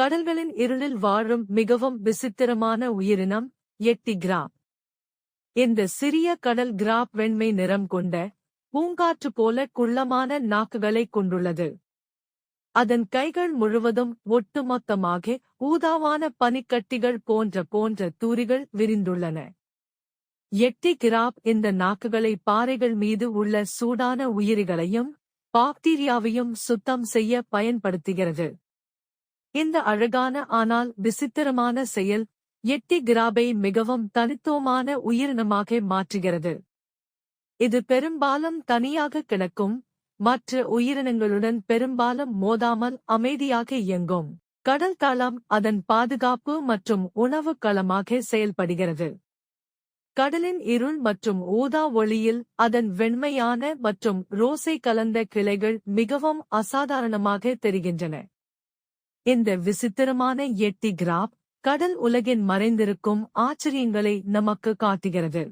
கடல்களின் இருளில் வாழும் மிகவும் விசித்திரமான உயிரினம் எட்டி கிராப். இந்த சிறிய கடல் கிராப் வெண்மை நிறம் கொண்ட பூங்காற்று போல குள்ளமான நாக்குகளைக் கொண்டுள்ளது. அதன் கைகள் முழுவதும் ஒட்டுமொத்தமாக ஊதாவான பனிக்கட்டிகள் போன்ற போன்ற தூரிகள் விரிந்துள்ளன. எட்டி கிராப் இந்த நாக்குகளை பாறைகள் மீது உள்ள சூடான உயிரிகளையும் பாக்டீரியாவையும் சுத்தம் செய்ய பயன்படுத்துகிறது. இந்த அழகான ஆனால் விசித்திரமான செயல் எட்டி கிராபை மிகவும் தனித்துவமான உயிரினமாக மாற்றுகிறது. இது பெரும்பாலும் தனியாக கிடக்கும் மற்ற உயிரினங்களுடன் பெரும்பாலும் மோதாமல் அமைதியாக இயங்கும். கடல் தளம் அதன் பாதுகாப்பு மற்றும் உணவு களமாக செயல்படுகிறது. கடலின் இருள் மற்றும் ஊதா ஒளியில் அதன் வெண்மையான மற்றும் ரோசை கலந்த கிளைகள் மிகவும் அசாதாரணமாக தெரிகின்றன. இந்த விசித்திரமான எட்டி கிராப் கடல் உலகின் மறைந்திருக்கும் ஆச்சரியங்களை நமக்கு காட்டுகிறது.